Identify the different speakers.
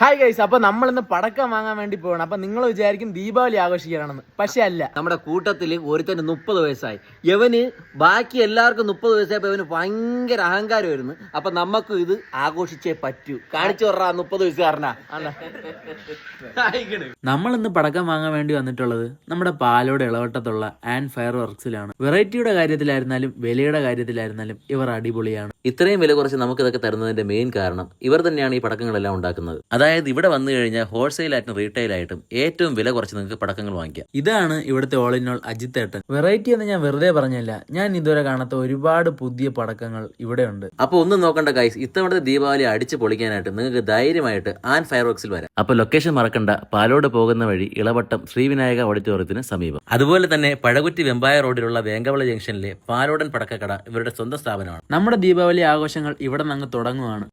Speaker 1: Hi guys അപ്പൊ നമ്മൾ ഇന്ന് പടക്കം വാങ്ങാൻ വേണ്ടി പോകണം അപ്പൊ നിങ്ങൾ വിചാരിക്കും ദീപാവലി ആഘോഷിക്കാനാണെന്ന് പക്ഷെ അല്ല.
Speaker 2: നമ്മുടെ കൂട്ടത്തിൽ ഒരുത്തന് മുപ്പത് വയസ്സായി. യവന് ബാക്കി എല്ലാവർക്കും മുപ്പത് വയസ്സായപ്പോ ഇവന് ഭയങ്കര അഹങ്കാരമായിരുന്നു അപ്പൊ നമുക്ക് ഇത് ആഘോഷിച്ചേ പറ്റൂ. കാണിച്ചു പറഞ്ഞ മുപ്പത് വയസ്സുകാരനാ.
Speaker 3: നമ്മൾ ഇന്ന് പടക്കം വാങ്ങാൻ വേണ്ടി വന്നിട്ടുള്ളത് നമ്മുടെ പാലോട് ഇളവട്ടത്തുള്ള ആൻഡ് ഫയർ വർക്സിലാണ് വെറൈറ്റിയുടെ കാര്യത്തിലായിരുന്നാലും വിലയുടെ കാര്യത്തിലായിരുന്നാലും ഇവർ അടിപൊളിയാണ്.
Speaker 2: ഇത്രയും വില കുറച്ച് നമുക്ക് ഇതൊക്കെ തരുന്നതിന്റെ മെയിൻ കാരണം ഇവർ തന്നെയാണ് ഈ പടക്കങ്ങളെല്ലാം ഉണ്ടാക്കുന്നത്. അതായത് ഇവിടെ വന്നു കഴിഞ്ഞാൽ റീറ്റെയിൽ ആയിട്ടും ഏറ്റവും വില കുറച്ച് നിങ്ങൾക്ക് പടക്കങ്ങൾ വാങ്ങിക്കാം.
Speaker 3: ഇതാണ് ഇവിടുത്തെ ഓൾ ഇൻ ഓൾ അജിത് ഏട്ടൻ വെറൈറ്റി എന്ന് ഞാൻ വെറുതെ പറഞ്ഞല്ല ഞാൻ ഇതുവരെ കാണാത്ത ഒരുപാട് പുതിയ പടക്കങ്ങൾ ഇവിടെ ഉണ്ട്.
Speaker 2: അപ്പൊ ഒന്നും നോക്കണ്ട ഗൈസ് ഇത്തവണത്തെ ദീപാവലി അടിച്ച് പൊളിക്കാനായിട്ട് നിങ്ങൾക്ക് ധൈര്യമായിട്ട് ആൻ ഫയർ വർക്സിൽ വരാം. അപ്പൊ ലൊക്കേഷൻ മറക്കണ്ട പാലോട് പോകുന്ന വഴി ഇളവട്ടം ശ്രീവിനായക ഓഡിറ്റോറിയത്തിന് സമീപം. അതുപോലെ തന്നെ പഴകുറ്റി വെമ്പായ റോഡിലുള്ള വേങ്കവള ജംഗ്ഷനിലെ പാലോടൻ പടക്കക്കട ഇവരുടെ സ്വന്തം സ്ഥാപനമാണ്.
Speaker 3: നമ്മുടെ ദീപാവലി ആഘോഷങ്ങൾ ഇവിടെ നിന്ന് അങ്ങ് തുടങ്ങുവാണ്.